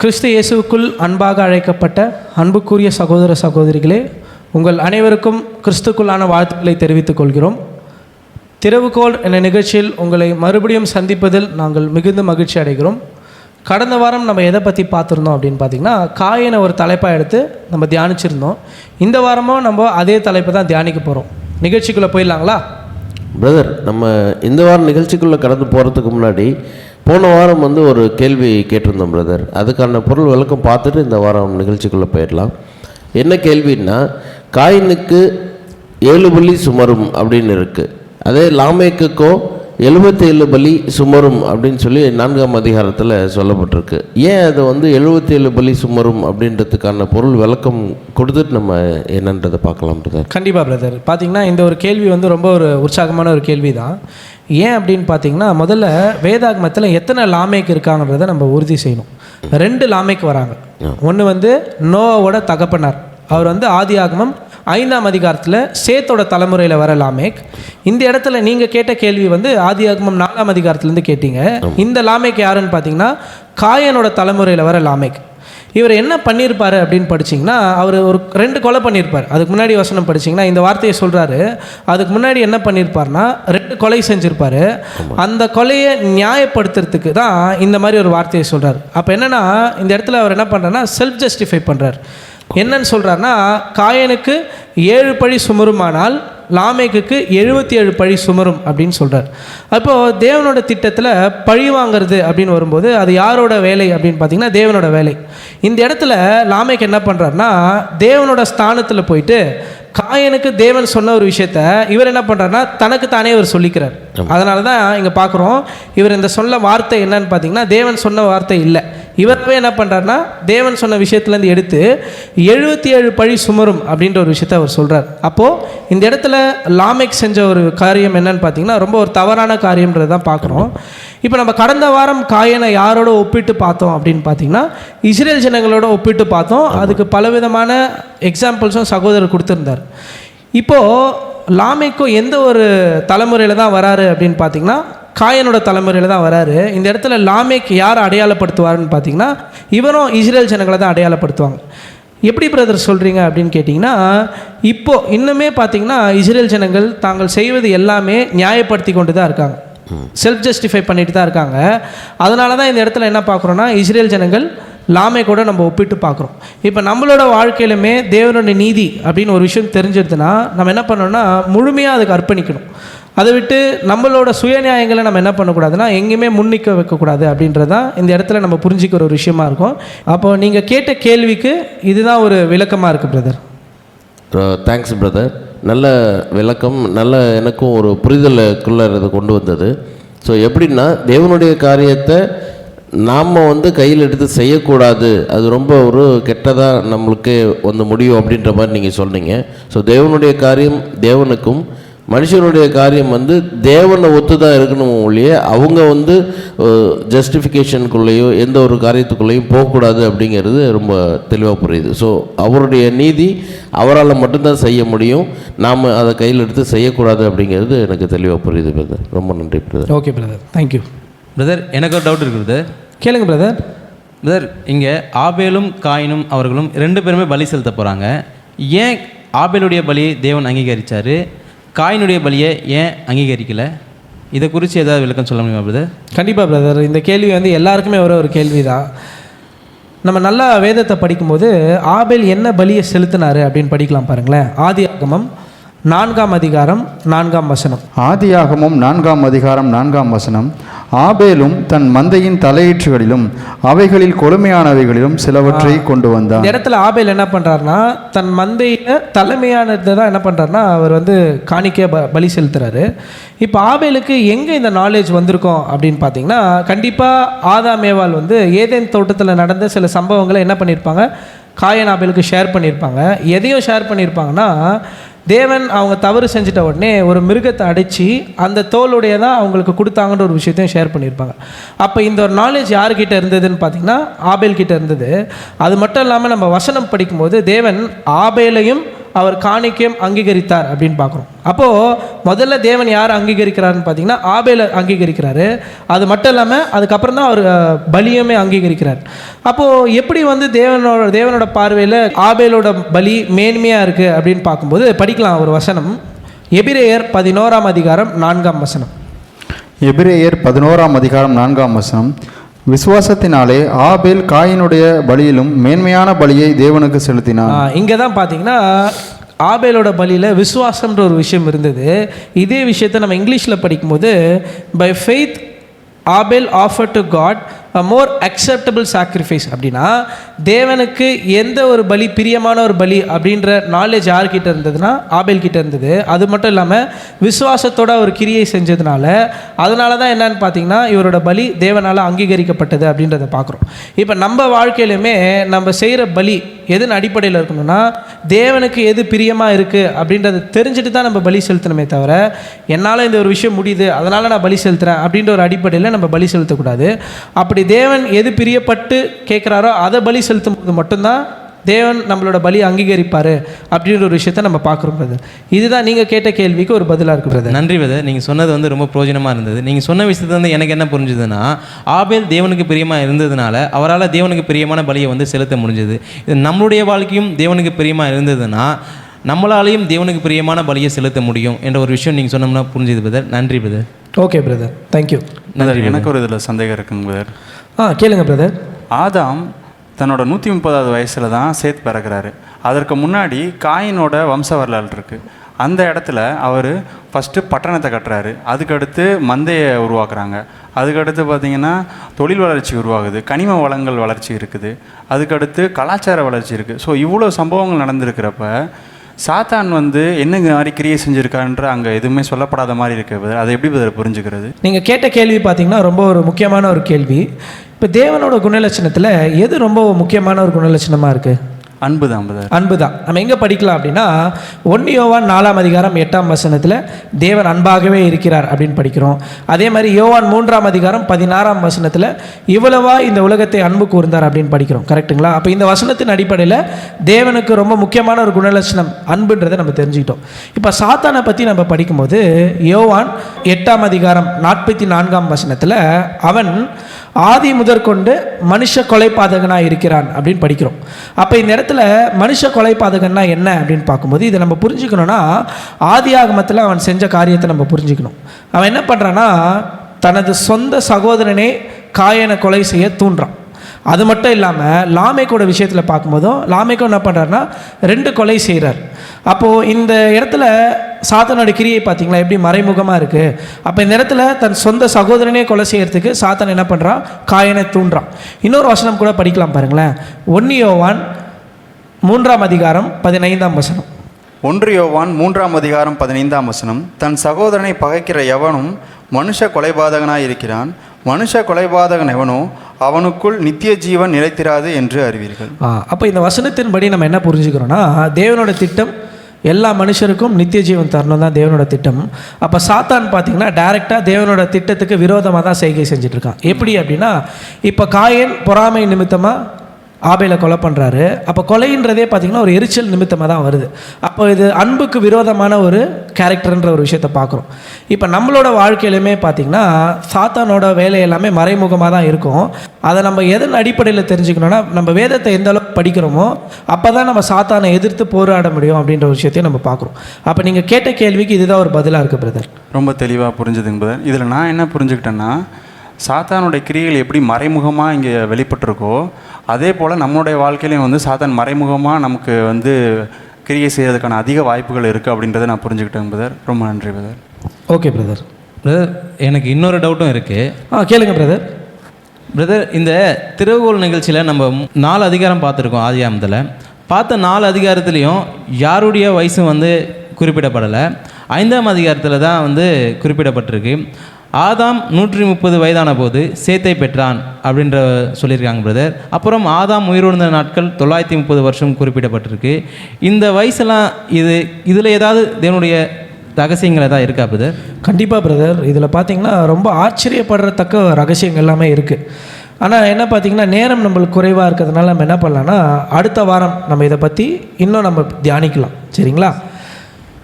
கிறிஸ்து இயேசுவுக்குள் அன்பாக அழைக்கப்பட்ட அன்புக்குரிய சகோதர சகோதரிகளே உங்கள் அனைவருக்கும் கிறிஸ்துக்குள்ளான வாழ்த்துக்களை தெரிவித்துக் கொள்கிறோம். திறவுகோல் என்ற நிகழ்ச்சியில் உங்களை மறுபடியும் சந்திப்பதில் நாங்கள் மிகுந்த மகிழ்ச்சி அடைகிறோம். கடந்த வாரம் நம்ம எதை பற்றி பார்த்துருந்தோம் அப்படின்னு பார்த்தீங்கன்னா காயினை ஒரு தலைப்பாக எடுத்து நம்ம தியானிச்சிருந்தோம். இந்த வாரமும் நம்ம அதே தலைப்பை தான் தியானிக்க போகிறோம் நிகழ்ச்சிக்குள்ளே போயிடலாங்களா? பிரதர் நம்ம இந்த வாரம் நிகழ்ச்சிக்குள்ளே கடந்து போகிறதுக்கு முன்னாடி போன வாரம் வந்து ஒரு கேள்வி கேட்டிருந்தோம் பிரதர் அதுக்கான பொருள் விளக்கம் பார்த்துட்டு இந்த வாரம் நிகழ்ச்சிக்குள்ளே போயிடலாம். என்ன கேள்வின்னா காயினுக்கு ஏழு புள்ளி சுமரும் அப்படின்னு இருக்குது அதே லாமேக்குக்கோ எழுபத்தேழு பலி சுமரும் அப்படின்னு சொல்லி நான்காம் அதிகாரத்தில் சொல்லப்பட்டிருக்கு. ஏன் அதை வந்து எழுபத்தேழு பலி சுமரும் அப்படின்றதுக்கான பொருள் விளக்கம் கொடுத்துட்டு நம்ம என்னன்றதை பார்க்கலாம் பிரதர் கண்டிப்பாக பிரதர் பார்த்தீங்கன்னா இந்த ஒரு கேள்வி வந்து ரொம்ப ஒரு உற்சாகமான ஒரு கேள்வி தான் ஏன் அப்படின்னு பார்த்தீங்கன்னா முதல்ல வேதாகமத்தில் எத்தனை லாமேக் இருக்காங்கன்றதை நம்ம உறுதி செய்யணும். ரெண்டு லாமேக் வராங்க. ஒன்று வந்து நோவோட தகப்பனார். அவர் வந்து ஆதி ஆகமம் ஐந்தாம் அதிகாரத்தில் சேத்தோட தலைமுறையில் வர லாமேக். இந்த இடத்துல நீங்கள் கேட்ட கேள்வி வந்து ஆதி ஆகமம் நாலாம் அதிகாரத்துலேருந்து கேட்டீங்க. இந்த லாமேக் யாருன்னு பார்த்தீங்கன்னா காயனோட தலைமுறையில் வர லாமேக். இவர் என்ன பண்ணியிருப்பாரு அப்படின்னு படிச்சீங்கன்னா அவர் ஒரு ரெண்டு கொலை பண்ணியிருப்பார் அதுக்கு முன்னாடி வசனம் படிச்சீங்கன்னா இந்த வார்த்தையை சொல்கிறாரு அதுக்கு முன்னாடி என்ன பண்ணியிருப்பார்னா ரெண்டு கொலை செஞ்சுருப்பாரு. அந்த கொலையை நியாயப்படுத்துறதுக்கு தான் இந்த மாதிரி ஒரு வார்த்தையை சொல்கிறார் அப்போ என்னன்னா இந்த இடத்துல அவர் என்ன பண்ணுறாருன்னா செல்ஃப் ஜஸ்டிஃபை பண்ணுறார் என்னன்னு சொல்கிறாருன்னா காயனுக்கு ஏழு பழி சுமருமானால் லாமேக்குக்கு எழுபத்தி ஏழு பழி சுமரும் அப்படின்னு சொல்கிறார் அப்போது தேவனோட திட்டத்தில் பழி வாங்குறது அப்படின்னு வரும்போது அது யாரோட வேலை அப்படின்னு பார்த்தீங்கன்னா தேவனோட வேலை. இந்த இடத்துல லாமேக் என்ன பண்ணுறாருனா தேவனோட ஸ்தானத்தில் போயிட்டு காயனுக்கு தேவன் சொன்ன ஒரு விஷயத்த இவர் என்ன பண்ணுறாருனா தனக்கு தானே இவர் சொல்லிக்கிறார். அதனால தான் இங்கே பார்க்குறோம் இவர் இந்த சொன்ன வார்த்தை என்னன்னு பார்த்தீங்கன்னா தேவன் சொன்ன வார்த்தை இல்லை. இவரவே என்ன பண்ணுறாருனா தேவன் சொன்ன விஷயத்துலேருந்து எடுத்து எழுபத்தி ஏழு பழி சுமரும் அப்படின்ற ஒரு விஷயத்த அவர் சொல்கிறார் அப்போது இந்த இடத்துல லாமேக் செஞ்ச ஒரு காரியம் என்னன்னு பார்த்தீங்கன்னா ரொம்ப ஒரு தவறான காரியம்ன்றது தான் பார்க்குறோம். இப்போ நம்ம கடந்த வாரம் காயனை யாரோட ஒப்பிட்டு பார்த்தோம் அப்படின்னு பார்த்தீங்கன்னா இஸ்ரேல் ஜனங்களோட ஒப்பிட்டு பார்த்தோம். அதுக்கு பலவிதமான எக்ஸாம்பிள்ஸும் சகோதரர் கொடுத்துருந்தார். இப்போது லாமேக்கும் எந்த ஒரு தலைமுறையில் தான் வராரு அப்படின்னு பார்த்தீங்கன்னா காயனோட தலைமுறையில் தான் வராரு. இந்த இடத்துல லாமேக் யார் அடையாளப்படுத்துவாருன்னு பார்த்தீங்கன்னா இவரும் இஸ்ரேல் ஜனங்களை தான் அடையாளப்படுத்துவாங்க. எப்படி பிரதர் சொல்கிறீங்க அப்படின்னு கேட்டிங்கன்னா இப்போ இன்னுமே பார்த்தீங்கன்னா இஸ்ரேல் ஜனங்கள் தாங்கள் செய்வது எல்லாமே நியாயப்படுத்தி கொண்டு தான் இருக்காங்க. செல்ஃப் ஜஸ்டிஃபை பண்ணிட்டு தான் இருக்காங்க. அதனால தான் இந்த இடத்துல என்ன பார்க்குறோன்னா இஸ்ரேல் ஜனங்கள் லாமை கூட நம்ம ஒப்பிட்டு பார்க்குறோம். இப்போ நம்மளோட வாழ்க்கையிலுமே தேவனோட நீதி அப்படின்னு ஒரு விஷயம் தெரிஞ்சிருதுன்னா நம்ம என்ன பண்ணோம்னா முழுமையாக அதுக்கு அர்ப்பணிக்கணும். அதை விட்டு நம்மளோட சுயநியாயங்களை நம்ம என்ன பண்ணக்கூடாதுன்னா எங்கேயுமே முன்னிக்க வைக்கக்கூடாது அப்படின்றது தான் இந்த இடத்துல நம்ம புரிஞ்சிக்கிற ஒரு விஷயமா இருக்கும். அப்போ நீங்கள் கேட்ட கேள்விக்கு இதுதான் ஒரு விளக்கமாக இருக்குது பிரதர் தேங்க்ஸ் பிரதர் நல்ல விளக்கம் நல்ல எனக்கும் ஒரு புரிதலுக்குள்ளே இதை கொண்டு வந்தது. ஸோ எப்படின்னா தேவனுடைய காரியத்தை நாம் வந்து கையில் எடுத்து செய்யக்கூடாது. அது ரொம்ப ஒரு கெட்டதாக நம்மளுக்கு வந்து முடியும் அப்படின்ற மாதிரி நீங்கள் சொன்னீங்க ஸோ தேவனுடைய காரியம் தேவனுக்கும் மனுஷனுடைய காரியம் வந்து தேவனை ஒத்து தான் இருக்கணும் ஒழிய அவங்க வந்து ஜஸ்டிஃபிகேஷனுக்குள்ளேயோ எந்த ஒரு காரியத்துக்குள்ளேயும் போகக்கூடாது அப்படிங்கிறது ரொம்ப தெளிவாக புரியுது. ஸோ அவருடைய நீதி அவரால் மட்டும்தான் செய்ய முடியும். நாம் அதை கையில் எடுத்து செய்யக்கூடாது அப்படிங்கிறது எனக்கு தெளிவாக புரியுது பிரதர் ரொம்ப நன்றி brother okay brother thank you brother எனக்கு ஒரு டவுட் இருக்குது கேளுங்க பிரதர் பிரதர் இங்கே ஆபேலும் காயினும் அவர்களும் ரெண்டு பேருமே பலி செலுத்த போகிறாங்க ஏன் ஆபேலுடைய பலியை தேவன் அங்கீகரித்தார் காயினுடைய பலியை ஏன் அங்கீகரிக்கல? இதை குறித்து ஏதாவது விளக்கம் சொல்ல முடியுமா பிரதர் கண்டிப்பாக பிரதர் இந்த கேள்வி வந்து எல்லாருக்குமே வர ஒரு கேள்வி தான் நம்ம நல்லா வேதத்தை படிக்கும்போது ஆபேல் என்ன பலியை செலுத்தினாரு அப்படின்னு படிக்கலாம் பாருங்களேன். ஆதி ஆகமம் நான்காம் அதிகாரம் நான்காம் வசனம். ஆதியாகமும் நான்காம் அதிகாரம் நான்காம் வசனம். ஆபேலும் தன் மந்தையின் தலையீற்றுகளிலும் அவைகளில் கொழுமையானவைகளிலும் சிலவற்றை கொண்டு வந்தான். இந்த இடத்துல ஆபேல் என்ன பண்ணுறாருனா தன் மந்தையில் தலைமையானதை தான் என்ன பண்ணுறாருனா அவர் வந்து காணிக்க ப பலி செலுத்துறாரு. இப்போ ஆபேலுக்கு எங்கே இந்த நாலேஜ் வந்திருக்கோம் அப்படின்னு பார்த்தீங்கன்னா கண்டிப்பாக ஆதாமேவால் வந்து ஏதேன் தோட்டத்தில் நடந்த சில சம்பவங்களை என்ன பண்ணியிருப்பாங்க காயன் ஆபேலுக்கு ஷேர் பண்ணியிருப்பாங்க எதையும் ஷேர் பண்ணியிருப்பாங்கன்னா தேவன் அவங்க தவறு செஞ்சிட்ட உடனே ஒரு மிருகத்தை அடைச்சி அந்த தோலுடைய தான் அவங்களுக்கு கொடுத்தாங்கன்ற ஒரு விஷயத்தையும் ஷேர் பண்ணியிருப்பாங்க. அப்போ இந்த ஒரு நாலேஜ் யார்கிட்ட இருந்ததுன்னு பார்த்தீங்கன்னா ஆபேல் கிட்ட இருந்தது. அது மட்டும் இல்லாமல் நம்ம வசனம் படிக்கும்போது தேவன் ஆபேலையும் அவர் காணிக்கையும் அங்கீகரித்தார் அப்படின்னு பார்க்குறோம். அப்போது முதல்ல தேவன் யார் அங்கீகரிக்கிறாருன்னு பார்த்தீங்கன்னா ஆபேலை அங்கீகரிக்கிறாரு. அது மட்டும் இல்லாமல் அதுக்கப்புறம் தான் அவர் பலியுமே அங்கீகரிக்கிறார். அப்போது எப்படி வந்து தேவனோட தேவனோட பார்வையில் ஆபேலோட பலி மேன்மையாக இருக்குது அப்படின்னு பார்க்கும்போது படிக்கலாம் ஒரு வசனம். எபிரேயர் பதினோராம் அதிகாரம் நான்காம் வசனம். எபிரேயர் பதினோராம் அதிகாரம் நான்காம் வசனம். விசுவாசத்தினாலே ஆபேல் காயினுடைய பலியிலும் மேன்மையான பலியை தேவனுக்கு செலுத்தினான் இங்கே தான் பார்த்தீங்கன்னா ஆபேலோட பலியில் விசுவாசம்ன்ற ஒரு விஷயம் இருந்தது. இதே விஷயத்தை நம்ம இங்கிலீஷில் படிக்கும்போது by faith Abel offer to God more acceptable sacrifice அப்படின்னா தேவனுக்கு எந்த ஒரு பலி பிரியமான ஒரு பலி அப்படின்ற நாலேஜ் யார்கிட்ட இருந்ததுன்னா ஆபேல் கிட்ட இருந்தது. அது மட்டும் இல்லாமல் விசுவாசத்தோட ஒரு கிரியை செஞ்சதுனால அதனால தான் என்னன்னு பார்த்தீங்கன்னா இவரோட பலி தேவனால் அங்கீகரிக்கப்பட்டது அப்படின்றத பார்க்குறோம் இப்போ நம்ம வாழ்க்கையிலுமே நம்ம செய்கிற பலி எதன் அடிப்படையில் இருக்கணும்னா தேவனுக்கு எது பிரியமாக இருக்குது அப்படின்றத தெரிஞ்சுட்டு தான் நம்ம பலி செலுத்தணுமே தவிர என்னால் இந்த ஒரு விஷயம் முடியுது அதனால் நான் பலி செலுத்துகிறேன் அப்படின்ற ஒரு அடிப்படையில் நம்ம பலி செலுத்தக்கூடாது. அப்படி தேவன் எது பிரியப்பட்டு கேட்குறாரோ அதை பலி செலுத்தும் போது மட்டும்தான் தேவன் நம்மளோட பலி அங்கீகரிப்பார் அப்படின்ற ஒரு விஷயத்த நம்ம பார்க்குறோம் பிரதர் இதுதான் நீங்கள் கேட்ட கேள்விக்கு ஒரு பதிலாக இருக்கு பிரதர் நன்றி பிரதர் நீங்கள் சொன்னது வந்து ரொம்ப பிரயோஜனமாக இருந்தது. நீங்கள் சொன்ன விஷயத்துல வந்து எனக்கு என்ன புரிஞ்சுதுன்னா ஆபேல் தேவனுக்கு பிரியமாக இருந்ததுனால அவரால் தேவனுக்கு பிரியமான பலியை வந்து செலுத்த முடிஞ்சது. இது நம்மளுடைய வாழ்க்கையும் தேவனுக்கு பிரியமாக இருந்ததுன்னா நம்மளாலையும் தேவனுக்கு பிரியமான பலியை செலுத்த முடியும் என்ற ஒரு விஷயம் நீங்கள் சொன்னோம்னா புரிஞ்சுது பிரதர் நன்றி பிரதர் ஓகே பிரதர் தேங்க்யூ எனக்கு ஒரு இதில் சந்தேகம் இருக்குங்க பிரதர் ஆ கேளுங்க பிரதர் ஆதாம் தன்னோட நூற்றி முப்பதாவது வயசில் தான் சேத் பிறக்கிறாரு. அதற்கு முன்னாடி காயினோட வம்ச வரலாறு இருக்குது அந்த இடத்துல அவர் ஃபஸ்ட்டு பட்டணத்தை கட்டுறாரு. அதுக்கடுத்து மந்தையை உருவாக்குறாங்க. அதுக்கடுத்து பார்த்திங்கன்னா தொழில் வளர்ச்சி உருவாகுது. கனிம வளங்கள் வளர்ச்சி இருக்குது. அதுக்கடுத்து கலாச்சார வளர்ச்சி இருக்குது ஸோ இவ்வளோ சம்பவங்கள் நடந்திருக்கிறப்ப சாத்தான் வந்து என்னங்க மாதிரி கிரியை செஞ்சுருக்கான்ற அங்கே எதுவுமே சொல்லப்படாத மாதிரி இருக்குது அதை எப்படி பதில் புரிஞ்சுக்கிறது? நீங்கள் கேட்ட கேள்வி பார்த்தீங்கன்னா ரொம்ப ஒரு முக்கியமான ஒரு கேள்வி. இப்போ தேவனோட குணலட்சணத்தில் எது ரொம்ப முக்கியமான ஒரு குணலட்சணமாக இருக்குது அன்பு தான் அன்பு தான் நம்ம எங்கே படிக்கலாம் அப்படின்னா ஒன்று யோவான் நாலாம் அதிகாரம் எட்டாம் வசனத்தில் தேவன் அன்பாகவே இருக்கிறார் அப்படின்னு படிக்கிறோம். அதே மாதிரி யோவான் மூன்றாம் அதிகாரம் பதினாறாம் வசனத்தில் இவ்வளவா இந்த உலகத்தை அன்பு கூர்ந்தார் அப்படின்னு படிக்கிறோம். கரெக்ட்டுங்களா அப்போ இந்த வசனத்தின் அடிப்படையில் தேவனுக்கு ரொம்ப முக்கியமான ஒரு குணலட்சணம் அன்புன்றதை நம்ம தெரிஞ்சுக்கிட்டோம். இப்போ சாத்தானை பற்றி நம்ம படிக்கும்போது யோவான் எட்டாம் அதிகாரம் நாற்பத்தி நான்காம் வசனத்தில் அவன் ஆதி முதற்கொண்டு மனுஷ கொலைபாதகனாக இருக்கிறான் அப்படின்னு படிக்கிறோம். அப்போ இந்த இடத்துல மனுஷ கொலைபாதகன்னா என்ன அப்படின்னு பார்க்கும்போது இதை நம்ம புரிஞ்சுக்கணும்னா ஆதி ஆகமத்தில் அவன் செஞ்ச காரியத்தை நம்ம புரிஞ்சுக்கணும். அவன் என்ன பண்ணுறான்னா தனது சொந்த சகோதரனே காயனை கொலை செய்ய தூண்டுறான் அது மட்டும் இல்லாமல் லாமேக்கோட விஷயத்தில் பார்க்கும்போதும் லாமேக்கோ என்ன பண்ணுறாருன்னா ரெண்டு கொலை செய்கிறார் அப்போது இந்த இடத்துல சாத்தனோட கிரியை பார்த்தீங்களா? எப்படி மறைமுகமாக இருக்குது அப்போ இந்த இடத்துல தன் சொந்த சகோதரனே கொலை செய்யறதுக்கு சாத்தன் என்ன பண்ணுறான் காயனை தூண்டுறான். இன்னொரு வசனம் கூட படிக்கலாம் பாருங்களேன். ஒன்னியோவான் மூன்றாம் அதிகாரம் பதினைந்தாம் வசனம். ஒன்று யோவான் மூன்றாம் அதிகாரம் பதினைந்தாம் வசனம். தன் சகோதரனை பகைக்கிற எவனும் மனுஷ கொலைபாதகனாய் இருக்கிறான். மனுஷ கொலைபாதகன் எவனோ அவனுக்குள் நித்திய ஜீவன் நிலைத்திராது என்று அறிவீர்கள். அப்போ இந்த வசனத்தின்படி நம்ம என்ன புரிஞ்சுக்கிறோன்னா தேவனோட திட்டம் எல்லா மனுஷருக்கும் நித்திய ஜீவன் தரணும் தான் தேவனோட திட்டம். அப்போ சாத்தான் பார்த்தீங்கன்னா டைரெக்டாக தேவனோட திட்டத்துக்கு விரோதமாக தான் செய்கை செஞ்சிட்டுருக்கான் எப்படி அப்படின்னா இப்போ காயன் பொறாமை நிமித்தமாக ஆபையில் கொலை பண்ணுறாரு அப்போ கொலைன்றதே பார்த்தீங்கன்னா ஒரு எரிச்சல் நிமித்தமாக தான் வருது. அப்போ இது அன்புக்கு விரோதமான ஒரு கேரக்டர்ன்ற ஒரு விஷயத்தை பார்க்குறோம் இப்போ நம்மளோட வாழ்க்கையிலுமே பார்த்தீங்கன்னா சாத்தானோட வேலை எல்லாமே மறைமுகமாக தான் இருக்கும். அதை நம்ம எதன் அடிப்படையில் தெரிஞ்சுக்கணும்னா நம்ம வேதத்தை எந்த அளவுக்கு படிக்கிறோமோ அப்போ தான் நம்ம சாத்தானை எதிர்த்து போராட முடியும் அப்படின்ற ஒரு விஷயத்தையும் நம்ம பார்க்குறோம் அப்போ நீங்கள் கேட்ட கேள்விக்கு இதுதான் ஒரு பதிலாக இருக்குது பிரதர் ரொம்ப தெளிவாக புரிஞ்சுதுங்க பிரதர் இதில் நான் என்ன புரிஞ்சுக்கிட்டேன்னா சாத்தானுடைய கிரியைகள் எப்படி மறைமுகமாக இங்கே வெளிப்பட்டிருக்கோ அதே போல் நம்மளுடைய வாழ்க்கையிலையும் வந்து சாத்தான் மறைமுகமாக நமக்கு வந்து கிரியை செய்யறதுக்கான அதிக வாய்ப்புகள் இருக்குது அப்படின்றத நான் புரிஞ்சுக்கிட்டேன் பிரதர் ரொம்ப நன்றி பிரதர் ஓகே பிரதர் பிரதர் எனக்கு இன்னொரு டவுட்டும் இருக்குது ஆ கேளுங்க பிரதர் பிரதர் இந்த திருவுகோள் நிகழ்ச்சியில் நம்ம நாலு அதிகாரம் பார்த்துருக்கோம் ஆதியாமத்தில் பார்த்த நாலு அதிகாரத்துலேயும் யாருடைய வயசும் வந்து குறிப்பிடப்படலை. ஐந்தாம் அதிகாரத்தில் தான் வந்து குறிப்பிடப்பட்டிருக்கு. ஆதாம் நூற்றி முப்பது வயதான போது சேத்தை பெற்றான் அப்படின்ற சொல்லியிருக்காங்க பிரதர் அப்புறம் ஆதாம் உயிரிழந்த நாட்கள் தொள்ளாயிரத்தி முப்பது வருஷம் குறிப்பிடப்பட்டிருக்கு. இந்த வயசெல்லாம் இது இதில் ஏதாவது தேவனுடைய ரகசியங்கள் ஏதாவது இருக்கா பிரதர் கண்டிப்பாக பிரதர் இதில் பார்த்தீங்கன்னா ரொம்ப ஆச்சரியப்படுறத்தக்க ரகசியங்கள் எல்லாமே இருக்குது ஆனால் என்ன பார்த்தீங்கன்னா நேரம் நம்மளுக்கு குறைவாக இருக்கிறதுனால நம்ம என்ன பண்ணலாம்னா அடுத்த வாரம் நம்ம இதை பற்றி இன்னும் நம்ம தியானிக்கலாம். சரிங்களா?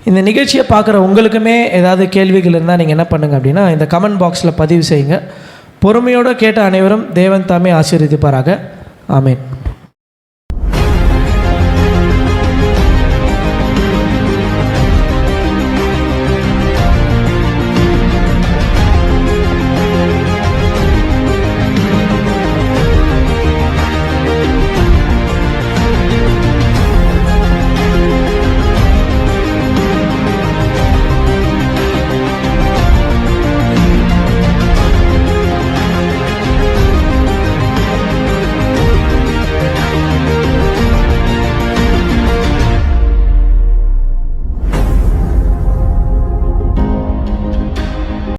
இந்த நிகழ்ச்சியை பார்க்குற உங்களுக்குமே ஏதாவது கேள்விகள் இருந்தால் நீங்கள் என்ன பண்ணுங்க அப்படின்னா இந்த கமெண்ட் பாக்ஸில் பதிவு செய்யுங்க. பொறுமையோடு கேட்ட அனைவரும் தேவன் தாமே ஆசீர்வதிப்பாராக. ஆமேன்.